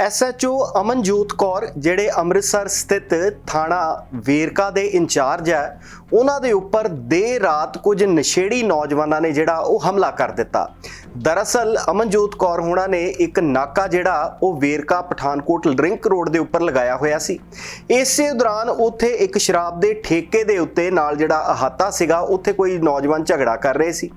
SHO Amanjot Kaur, ਜਿਹੜੇ ਅੰਮ੍ਰਿਤਸਰ ਸਥਿਤ ਥਾਣਾ ਵੇਰਕਾ ਦੇ ਇੰਚਾਰਜ ਹੈ, ਉਹਨਾਂ ਦੇ ਉੱਪਰ ਦੇਰ ਰਾਤ ਕੁਝ ਨਸ਼ੇੜੀ ਨੌਜਵਾਨਾਂ ਨੇ ਜਿਹੜਾ ਉਹ ਹਮਲਾ ਕਰ ਦਿੱਤਾ। ਦਰਅਸਲ, ਅਮਨਜੋਤ ਕੌਰ ਹੋਣਾ ਨੇ ਇੱਕ ਨਾਕਾ ਜਿਹੜਾ, ਉਹ ਵੇਰਕਾ ਪਠਾਨਕੋਟ ਲਿੰਕ ਰੋਡ ਦੇ ਉੱਪਰ ਲਗਾਇਆ ਹੋਇਆ ਸੀ। ਇਸੇ ਦੌਰਾਨ ਉੱਥੇ ਇੱਕ ਸ਼ਰਾਬ ਦੇ ਠੇਕੇ ਦੇ ਉੱਤੇ ਨਾਲ ਜਿਹੜਾ ਅਹਾਤਾ ਸੀਗਾ, ਉੱਥੇ ਕੋਈ ਨੌਜਵਾਨ ਝਗੜਾ ਕਰ ਰਹੇ ਸੀ।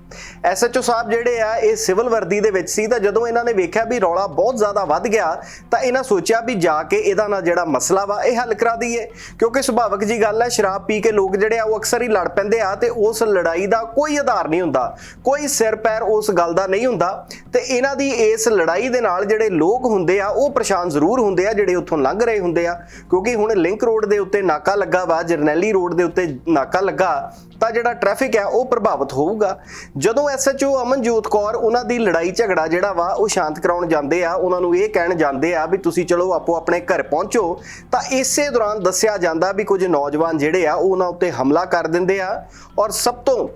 ਐਸਐਚਓ ਸਾਹਿਬ ਜਿਹੜੇ ਆ, ਇਹ ਸਿਵਲ ਵਰਦੀ ਦੇ ਵਿੱਚ ਸੀ, ਤਾਂ ਜਦੋਂ ਇਹਨਾਂ ਨੇ ਵੇਖਿਆ ਵੀ ਰੌਲਾ ਬਹੁਤ ਜ਼ਿਆਦਾ ਵੱਧ ਗਿਆ ਤਾਂ ਇਹਨਾਂ ਸੋਚਿਆ ਵੀ ਜਾ ਕੇ ਇਹਦਾ ਨਾਲ ਜਿਹੜਾ ਮਸਲਾ ਵਾ ਇਹ ਹੱਲ ਕਰਾ ਦਈਏ, ਕਿਉਂਕਿ ਸੁਭਾਵਿਕ ਜੀ ਗੱਲ ਹੈ, ਸ਼ਰਾਬ ਪੀ ਕੇ ਲੋਕ ਜਿਹੜੇ ਆ ਉਹ ਅਕਸਰ ਹੀ ਲੜ ਪੈਂਦੇ ਆ ਤੇ ਉਸ ਲੜਾਈ ਦਾ ਕੋਈ ਆਧਾਰ ਨਹੀਂ ਹੁੰਦਾ, ਕੋਈ ਸਿਰ ਪੈਰ ਉਸ ਗੱਲ ਦਾ ਨਹੀਂ ਹੁੰਦਾ ਤੇ ਇਹਨਾਂ ਦੀ ਇਸ ਲੜਾਈ ਦੇ ਨਾਲ ਜਿਹੜੇ ਲੋਕ ਹੁੰਦੇ ਆ, ਉਹ ਪਰੇਸ਼ਾਨ ਜ਼ਰੂਰ ਹੁੰਦੇ ਆ, ਜਿਹੜੇ ਉੱਥੋਂ ਲੰਘ ਰਹੇ ਹੁੰਦੇ ਆ, ਕਿਉਂਕਿ ਹੁਣ ਲਿੰਕ ਰੋਡ ਦੇ ਉੱਤੇ ਨਾਕਾ ਲੱਗਾ ਵਾ, ਜਰਨੈਲੀ ਰੋਡ ਦੇ ਉੱਤੇ ਨਾਕਾ ਲੱਗਾ ਤਾਂ ਜਿਹੜਾ ਟ੍ਰੈਫਿਕ ਆ ਉਹ ਪ੍ਰਭਾਵਿਤ ਹੋਊਗਾ। ਜਦੋਂ ਐਸਐਚਓ ਅਮਨਜੋਤ ਕੌਰ ਉਹਨਾਂ ਦੀ ਲੜਾਈ ਝਗੜਾ ਜਿਹੜਾ ਵਾ, ਉਹ ਸ਼ਾਂਤ ਕਰਾਉਣ ਜਾਂਦੇ ਆ, ਉਹਨਾਂ ਨੂੰ ਇਹ ਕਹਿਣ ਜਾਂਦੇ ਆ ਵੀ ਤੁਸੀਂ ਚਲੋ ਆਪੋ ਆਪਣੇ ਘਰ ਪਹੁੰਚੋ, ਤਾਂ ਇਸੇ ਦੌਰਾਨ ਦੱਸਿਆ ਜਾਂਦਾ ਵੀ ਕੁਝ ਨੌਜਵਾਨ ਜਿਹੜੇ ਆ, ਉਹ ਉਹਨਾਂ ਉੱਤੇ ਹਮਲਾ ਕਰ ਦਿੰਦੇ ਆ। ਔਰ ਸਭ ਤੋਂ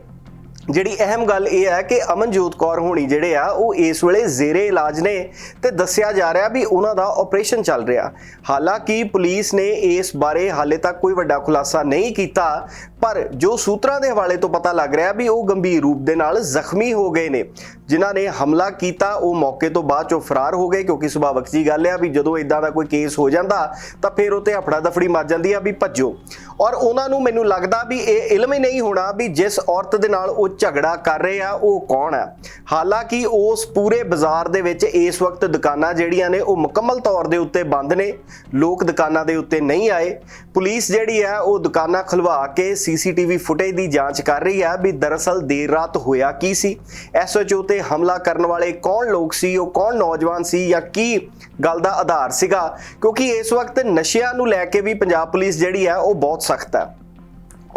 ਜਿਹੜੀ ਅਹਿਮ ਗੱਲ ਇਹ ਹੈ ਕਿ ਅਮਨਜੋਤ ਕੌਰ ਹੋਣੀ ਜਿਹੜੇ ਆ, ਉਹ ਇਸ ਵੇਲੇ ਜ਼ੇਰੇ ਇਲਾਜ ਨੇ ਤੇ ਦੱਸਿਆ ਜਾ ਰਿਹਾ ਵੀ ਉਹਨਾਂ ਦਾ ਆਪਰੇਸ਼ਨ ਚੱਲ ਰਿਹਾ। ਹਾਲਾਂਕਿ ਪੁਲਿਸ ਨੇ ਇਸ ਬਾਰੇ ਹਾਲੇ ਤੱਕ ਕੋਈ ਵੱਡਾ ਖੁਲਾਸਾ ਨਹੀਂ ਕੀਤਾ ਪਰ ਜੋ ਸੂਤਰਾਂ ਦੇ ਹਵਾਲੇ ਤੋਂ ਪਤਾ ਲੱਗ ਰਿਹਾ ਵੀ ਉਹ ਗੰਭੀਰ ਰੂਪ ਦੇ ਨਾਲ ਜ਼ਖਮੀ ਹੋ ਗਏ ਨੇ, ਜਿਨ੍ਹਾਂ ਨੇ ਹਮਲਾ ਕੀਤਾ, ਉਹ ਮੌਕੇ ਤੋਂ ਬਾਅਦ ਚੋਂ ਫਰਾਰ ਹੋ ਗਏ, ਕਿਉਂਕਿ ਸੁਭਾਵਕ ਜੀ ਗੱਲ ਆ ਵੀ ਜਦੋਂ ਇਦਾਂ ਦਾ ਕੋਈ ਕੇਸ ਹੋ ਜਾਂਦਾ, ਤਾਂ ਫਿਰ ਉਤੇ ਹਫੜਾ ਦਫੜੀ ਮੱਚ ਜਾਂਦੀ ਆ ਵੀ ਭੱਜੋ। ਔਰ ਉਹਨਾਂ ਨੂੰ ਮੈਨੂੰ ਲੱਗਦਾ ਵੀ ਇਹ ਇਲਮ ਹੀ ਨਹੀਂ ਹੋਣਾ ਵੀ ਜਿਸ ਔਰਤ ਦੇ ਨਾਲ ਉਹ ਝਗੜਾ ਕਰ ਰਹੇ ਆ, ਉਹ ਕੌਣ ਹੈ ਹਾਲਾਂਕਿ ਉਸ ਪੂਰੇ ਬਾਜ਼ਾਰ ਦੇ ਵਿੱਚ ਇਸ ਵਕਤ ਦੁਕਾਨਾਂ ਜਿਹੜੀਆਂ ਨੇ, ਉਹ ਮੁਕੰਮਲ ਤੌਰ ਦੇ ਉੱਤੇ ਬੰਦ ਨੇ। ਲੋਕ ਦੁਕਾਨਾਂ ਦੇ ਉੱਤੇ ਨਹੀਂ ਆਏ। ਪੁਲਿਸ ਜਿਹੜੀ ਹੈ ਉਹ ਦੁਕਾਨਾਂ ਖੁਲਵਾ ਕੇ ਸੀਸੀਟੀਵੀ ਫੁਟੇਜ ਦੀ ਜਾਂਚ ਕਰ ਰਹੀ ਹੈ ਵੀ ਦਰਅਸਲ ਦੇਰ ਰਾਤ ਹੋਇਆ ਕੀ ਸੀ। ਐਸਓਚਓ ਤੇ ਹਮਲਾ ਕਰਨ ਵਾਲੇ ਕੌਣ ਲੋਕ ਸੀ, ਉਹ ਕੌਣ ਨੌਜਵਾਨ ਸੀ ਜਾਂ ਕੀ ਗੱਲ ਦਾ ਆਧਾਰ ਸੀਗਾ? ਕਿਉਂਕਿ ਇਸ ਵਕਤ ਨਸ਼ਿਆਂ ਨੂੰ ਲੈ ਕੇ ਵੀ ਪੰਜਾਬ ਪੁਲਿਸ ਜਿਹੜੀ ਹੈ ਉਹ ਬਹੁਤ ਸਖਤ ਹੈ।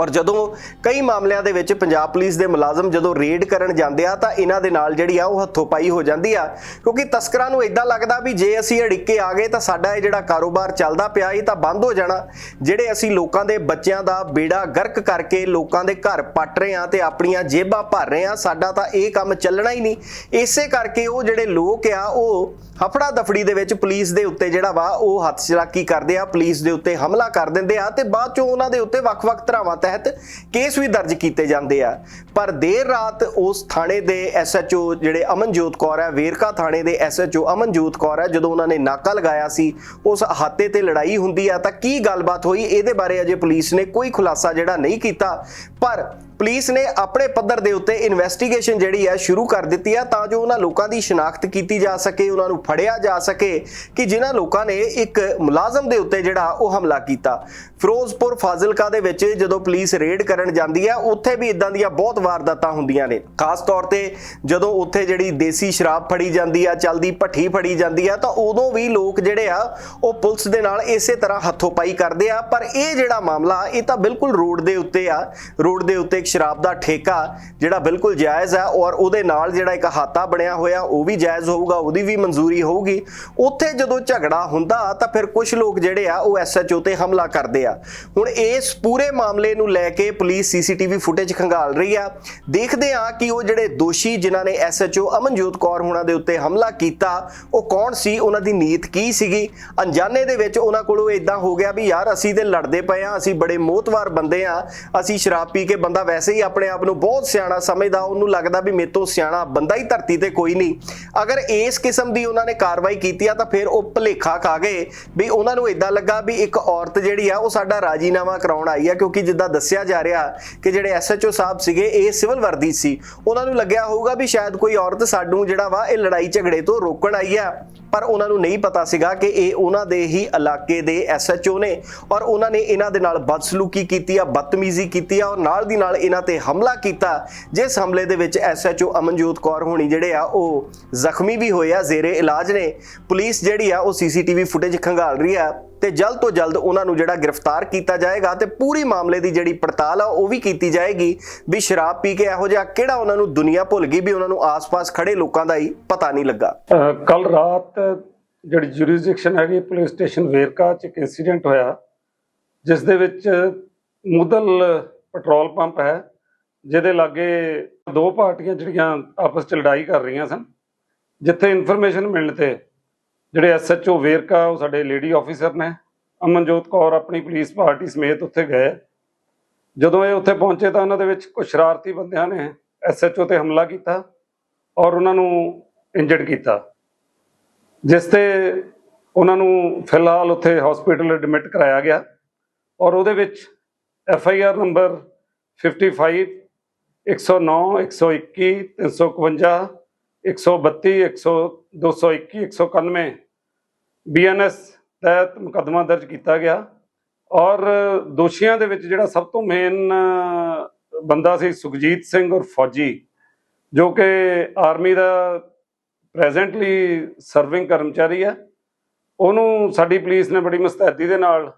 ਔਰ ਜਦੋਂ ਕਈ ਮਾਮਲਿਆਂ ਦੇ ਵਿੱਚ ਪੰਜਾਬ ਪੁਲਿਸ ਦੇ ਮੁਲਾਜ਼ਮ ਜਦੋਂ ਰੇਡ ਕਰਨ ਜਾਂਦੇ ਆ, ਤਾਂ ਇਹਨਾਂ ਦੇ ਨਾਲ ਜਿਹੜੀ ਆ ਉਹ ਹੱਥੋਂ ਪਾਈ ਹੋ ਜਾਂਦੀ ਆ। ਕਿਉਂਕਿ ਤਸਕਰਾਂ ਨੂੰ ਇਦਾਂ ਲੱਗਦਾ ਵੀ ਜੇ ਅਸੀਂ ਅੜਿੱਕੇ ਆ ਗਏ, ਤਾਂ ਸਾਡਾ ਇਹ ਜਿਹੜਾ ਕਾਰੋਬਾਰ ਚੱਲਦਾ ਪਿਆ, ਇਹ ਤਾਂ ਬੰਦ ਹੋ ਜਾਣਾ। ਜਿਹੜੇ ਅਸੀਂ ਲੋਕਾਂ ਦੇ ਬੱਚਿਆਂ ਦਾ ਬੇੜਾ ਗਰਕ ਕਰਕੇ ਲੋਕਾਂ ਦੇ ਘਰ ਪੱਟ ਰਹੇ ਆ ਤੇ ਆਪਣੀਆਂ ਜੇਬਾਂ ਭਰ ਰਹੇ ਆ, ਸਾਡਾ ਤਾਂ ਇਹ ਕੰਮ ਚੱਲਣਾ ਹੀ ਨਹੀਂ। ਇਸੇ ਕਰਕੇ ਉਹ ਜਿਹੜੇ ਲੋਕ ਆ, ਉਹ ਹਫੜਾ ਦਫੜੀ ਦੇ ਵਿੱਚ ਪੁਲਿਸ ਦੇ ਉੱਤੇ ਜਿਹੜਾ ਵਾ, ਉਹ ਹੱਥ ਚਲਾਕੀ ਕਰਦੇ ਆ, ਪੁਲਿਸ ਦੇ ਉੱਤੇ ਹਮਲਾ ਕਰ ਦਿੰਦੇ ਆ ਤੇ ਬਾਅਦ ਚੋਂ ਉਹਨਾਂ ਦੇ ਉੱਤੇ ਵੱਖ-ਵੱਖ ਧਰਾਵਾਂ ਤਹਿਤ ਕੇਸ ਵੀ ਦਰਜ ਕੀਤੇ ਜਾਂਦੇ ਆ। ਪਰ ਦੇਰ ਰਾਤ ਉਸ ਥਾਣੇ ਦੇ ਐਸਐਚਓ ਜਿਹੜੇ ਅਮਨਜੋਤ ਕੌਰ ਹੈ ਵੇਰਕਾ ਥਾਣੇ ਦੇ ਐਸਐਚਓ ਅਮਨਜੋਤ ਕੌਰ ਹੈ ਜਦੋਂ ਉਹਨਾਂ ਨੇ ਨਾਕਾ ਲਗਾਇਆ ਸੀ, ਉਸ ਹਾਤੇ ਤੇ ਲੜਾਈ ਹੁੰਦੀ ਆ, ਤਾਂ ਕੀ ਗੱਲਬਾਤ ਹੋਈ? ਇਹਦੇ ਬਾਰੇ ਅਜੇ ਪੁਲਿਸ ਨੇ ਕੋਈ ਖੁਲਾਸਾ ਜਿਹੜਾ ਨਹੀਂ ਕੀਤਾ। ਪਰ ਪੁਲਿਸ ਨੇ ਆਪਣੇ ਪੱਧਰ ਦੇ ਉੱਤੇ ਇਨਵੈਸਟੀਗੇਸ਼ਨ ਜਿਹੜੀ ਹੈ ਸ਼ੁਰੂ ਕਰ ਦਿੱਤੀ ਹੈ ਤਾਂ ਜੋ ਉਹਨਾਂ ਲੋਕਾਂ ਦੀ ਸ਼ਨਾਖਤ ਕੀਤੀ ਜਾ ਸਕੇ, ਉਹਨਾਂ ਨੂੰ ਫੜਿਆ ਜਾ ਸਕੇ ਕਿ ਜਿਨ੍ਹਾਂ ਲੋਕਾਂ ਨੇ ਇੱਕ ਮੁਲਾਜ਼ਮ ਦੇ ਉੱਤੇ ਜਿਹੜਾ ਉਹ ਹਮਲਾ ਕੀਤਾ। ਫਿਰੋਜ਼ਪੁਰ ਫਾਜ਼ਿਲਕਾ ਦੇ ਵਿੱਚ ਜਦੋਂ ਪੁਲਿਸ ਰੇਡ ਕਰਨ ਜਾਂਦੀ ਹੈ, ਉੱਥੇ ਵੀ ਇਦਾਂ ਦੀਆਂ ਬਹੁਤ ਵਾਰਦਾਤਾਂ ਹੁੰਦੀਆਂ ਨੇ। ਖਾਸ ਤੌਰ ਤੇ ਜਦੋਂ ਉੱਥੇ ਜਿਹੜੀ ਦੇਸੀ ਸ਼ਰਾਬ ਫੜੀ ਜਾਂਦੀ ਆ, ਚਲਦੀ ਭੱਠੀ ਫੜੀ ਜਾਂਦੀ ਆ, ਤਾਂ ਉਦੋਂ ਵੀ ਲੋਕ ਜਿਹੜੇ ਆ, ਉਹ ਪੁਲਿਸ ਦੇ ਨਾਲ ਇਸੇ ਤਰ੍ਹਾਂ ਹੱਥੋਂ ਪਾਈ ਕਰਦੇ ਆ। ਪਰ ਇਹ ਜਿਹੜਾ ਮਾਮਲਾ, ਇਹ ਤਾਂ ਬਿਲਕੁਲ ਰੋਡ ਦੇ ਉੱਤੇ ਆ। ਰੋਡ ਦੇ ਉੱਤੇ ਸ਼ਰਾਬ ਦਾ ਠੇਕਾ ਜਿਹੜਾ ਬਿਲਕੁਲ ਜਾਇਜ਼ ਹੈ ਔਰ ਉਹਦੇ ਨਾਲ ਜਿਹੜਾ ਇੱਕ ਹਾਤਾ ਬਣਿਆ ਹੋਇਆ, ਉਹ ਵੀ ਜਾਇਜ਼ ਹੋਊਗਾ, ਉਹਦੀ ਵੀ ਮਨਜ਼ੂਰੀ ਹੋਊਗੀ। ਉੱਥੇ ਜਦੋਂ ਝਗੜਾ ਹੁੰਦਾ ਤਾਂ ਫਿਰ ਕੁਝ ਲੋਕ ਜਿਹੜੇ ਆ, ਉਹ ਐਸਐਚਓ ਤੇ ਹਮਲਾ ਕਰਦੇ ਆ। ਹੁਣ ਇਸ ਪੂਰੇ ਮਾਮਲੇ ਨੂੰ ਲੈ ਕੇ ਪੁਲਿਸ ਸੀਸੀਟੀਵੀ ਫੁਟੇਜ ਖੰਗਾਲ ਰਹੀ ਆ। ਦੇਖਦੇ ਆ ਕਿ ਉਹ ਜਿਹੜੇ ਦੋਸ਼ੀ ਜਿਨ੍ਹਾਂ ਨੇ ਐਸਐਚਓ ਅਮਨਜੋਤ ਕੌਰ ਹੁਣਾਂ ਦੇ ਉੱਤੇ ਹਮਲਾ ਕੀਤਾ, ਉਹ ਕੌਣ ਸੀ, ਉਹਨਾਂ ਦੀ ਨੀਤ ਕੀ ਸੀਗੀ? ਅਣਜਾਣੇ ਦੇ ਵਿੱਚ ਉਹਨਾਂ ਕੋਲੋਂ ਇਦਾਂ ਹੋ ਗਿਆ ਵੀ, ਯਾਰ, ਅਸੀਂ ਤੇ ਲੜਦੇ ਪਏ ਆ, ਅਸੀਂ ਬੜੇ ਮੋਤਵਾਰ ਬੰਦੇ ਆ, ਅਸੀਂ ਸ਼ਰਾਬ ਪੀ ਕੇ ਬੰਦਾ ਵੈਸੇ ਹੀ ਆਪਣੇ ਆਪ ਨੂੰ ਬਹੁਤ ਸਿਆਣਾ ਸਮਝਦਾ, ਉਹਨੂੰ ਲੱਗਦਾ ਵੀ ਮੇਰੇ ਸਿਆਣਾ ਬੰਦਾ ਹੀ ਧਰਤੀ ਤੇ ਕੋਈ ਨਹੀਂ। ਅਗਰ ਇਸ ਕਿਸਮ ਦੀ ਉਹਨਾਂ ਨੇ ਕਾਰਵਾਈ ਕੀਤੀ ਆ ਤਾਂ ਫਿਰ ਉਹ ਭਲੇਖਾ ਖਾ ਗਏ ਵੀ ਉਹਨਾਂ ਨੂੰ ਇਦਾਂ ਲੱਗਾ ਵੀ ਇੱਕ ਔਰਤ ਜਿਹੜੀ ਆ, ਉਹ ਸਾਡਾ ਰਾਜੀਨਾਮਾ ਕਰਾਉਣ ਆਈ ਆ, ਕਿਉਂਕਿ ਜਿੱਦਾਂ ਦੱਸਿਆ ਜਾ ਰਿਹਾ ਕਿ ਜਿਹੜੇ ਐਸਐਚਓ ਸਾਹਿਬ ਸੀਗੇ, ਇਹ ਸਿਵਲ ਵਰਦੀ ਸੀ। ਉਹਨਾਂ ਨੂੰ ਲੱਗਿਆ ਹੋਊਗਾ ਵੀ ਸ਼ਾਇਦ ਕੋਈ ਔਰਤ ਸਾਨੂੰ ਜਿਹੜਾ ਵਾ, ਇਹ ਲੜਾਈ ਝਗੜੇ ਤੋਂ ਰੋਕਣ ਆਈ ਆ। ਪਰ ਉਹਨਾਂ ਨੂੰ ਨਹੀਂ ਪਤਾ ਸੀਗਾ ਕਿ ਇਹ ਉਹਨਾਂ ਦੇ ਹੀ ਇਲਾਕੇ ਦੇ ਐਸਐਚਓ ਨੇ ਔਰ ਉਹਨਾਂ ਨੇ ਇਹਨਾਂ ਦੇ ਨਾਲ ਬਦਸਲੂਕੀ ਕੀਤੀ ਆ, ਬਦਤਮੀਜ਼ੀ ਕੀਤੀ ਆ ਔਰ ਨਾਲ ਦੀ ਨਾਲ ਇਹਨਾਂ ਤੇ ਹਮਲਾ ਕੀਤਾ। ਜਿਸ ਹਮਲੇ ਦੇ ਵਿੱਚ ਐਸਐਚਓ ਅਮਨਜੋਤ ਕੌਰ ਹੋਣੀ ਜਿਹੜੇ ਆ, ਉਹ ਜ਼ਖਮੀ ਵੀ ਹੋਏ ਆ, ਜ਼ੇਰੇ ਇਲਾਜ ਨੇ। ਪੁਲਿਸ ਜਿਹੜੀ ਆ, ਉਹ ਸੀਸੀਟੀਵੀ ਫੁਟੇਜ ਖੰਗਾਲ ਰਹੀ ਆ। ਤੇ ਜਲਦ ਤੋਂ ਜਲਦ ਉਹਨਾਂ ਨੂੰ ਜਿਹੜਾ ਗ੍ਰਿਫਤਾਰ ਕੀਤਾ ਜਾਏਗਾ ਤੇ ਪੂਰੀ ਮਾਮਲੇ ਦੀ ਜਿਹੜੀ ਪੜਤਾਲ ਆ, ਉਹ ਵੀ ਕੀਤੀ ਜਾਏਗੀ। ਵੀ ਸ਼ਰਾਬ ਪੀ ਕੇ ਇਹੋ ਜਿਹਾ ਕਿਹੜਾ ਉਹਨਾਂ ਨੂੰ ਦੁਨੀਆ ਭੁੱਲ ਗਈ ਵੀ ਉਹਨਾਂ ਨੂੰ ਆਸ-ਪਾਸ ਖੜੇ ਲੋਕਾਂ ਦਾ ਹੀ ਪਤਾ ਨਹੀਂ ਲੱਗਾ? ਕੱਲ ਰਾਤ ਜਿਹੜੀ ਜੁਰਿਸਡਿਕਸ਼ਨ ਹੈਗੀ ਪੁਲਿਸ ਸਟੇਸ਼ਨ ਵੇਰਕਾ ਚ ਇੱਕ ਇਨਸੀਡੈਂਟ ਹੋਇਆ, ਜਿਸ ਦੇ ਵਿੱਚ ਮੁਦਲ ਪੈਟਰੋਲ ਪੰਪ ਹੈ, ਜਿਹਦੇ ਲਾਗੇ ਦੋ ਪਾਰਟੀਆਂ ਜਿਹੜੀਆਂ ਆਪਸ ਚ ਲੜਾਈ ਕਰ ਰਹੀਆਂ ਸਨ, ਜਿੱਥੇ ਇਨਫੋਰਮੇਸ਼ਨ ਮਿਲਣ ਤੇ ਜਿਹੜੇ ਐਸਐਚਓ ਵੇਰਕਾ, ਉਹ ਸਾਡੇ ਲੇਡੀ ਆਫੀਸਰ ਨੇ, ਅਮਨਜੋਤ ਕੌਰ ਆਪਣੀ ਪੁਲਿਸ ਪਾਰਟੀ ਸਮੇਤ ਉੱਥੇ ਗਏ। ਜਦੋਂ ਇਹ ਉੱਥੇ ਪਹੁੰਚੇ ਤਾਂ ਉਹਨਾਂ ਦੇ ਵਿੱਚ ਕੁਝ ਸ਼ਰਾਰਤੀ ਬੰਦਿਆਂ ਨੇ ਐਸਐਚਓ ਤੇ ਹਮਲਾ ਕੀਤਾ ਔਰ ਉਹਨਾਂ ਨੂੰ ਇੰਜਰਡ ਕੀਤਾ, ਜਿਸ ਤੇ ਉਹਨਾਂ ਨੂੰ ਫਿਲਹਾਲ ਉੱਥੇ ਹਸਪੀਟਲ ਐਡਮਿਟ ਕਰਾਇਆ ਗਿਆ ਔਰ ਉਹਦੇ ਵਿੱਚ F I R number 55 109 121 351 132 100 221 191 BNS ਤਹਿਤ ਮੁਕੱਦਮਾ ਦਰਜ ਕੀਤਾ ਗਿਆ ਔਰ ਦੋਸ਼ੀਆਂ ਦੇ ਵਿੱਚ ਜਿਹੜਾ ਸਭ ਤੋਂ ਮੇਨ ਬੰਦਾ ਸੀ ਸੁਖਜੀਤ ਸਿੰਘ ਔਰ ਫੌਜੀ, ਜੋ ਕਿ ਆਰਮੀ ਦਾ ਪ੍ਰੈਜ਼ੈਂਟਲੀ ਸਰਵਿੰਗ ਕਰਮਚਾਰੀ ਹੈ। ਉਹਨੂੰ ਸਾਡੀ ਪੁਲਿਸ ਨੇ ਬੜੀ ਮੁਸਤੈਦੀ ਦੇ ਨਾਲ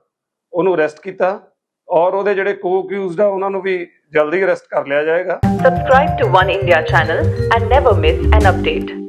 ਉਹਨੂੰ ਅਰੈਸਟ ਕੀਤਾ ਔਰ ਉਹਦੇ ਜਿਹੜੇ ਕੋ-ਅਕਿਊਜ਼ਡ ਆ, ਉਹਨਾਂ ਨੂੰ ਵੀ ਜਲਦੀ ਅਰੈਸਟ ਕਰ ਲਿਆ ਜਾਏਗਾ Subscribe to One India channel and never miss an update.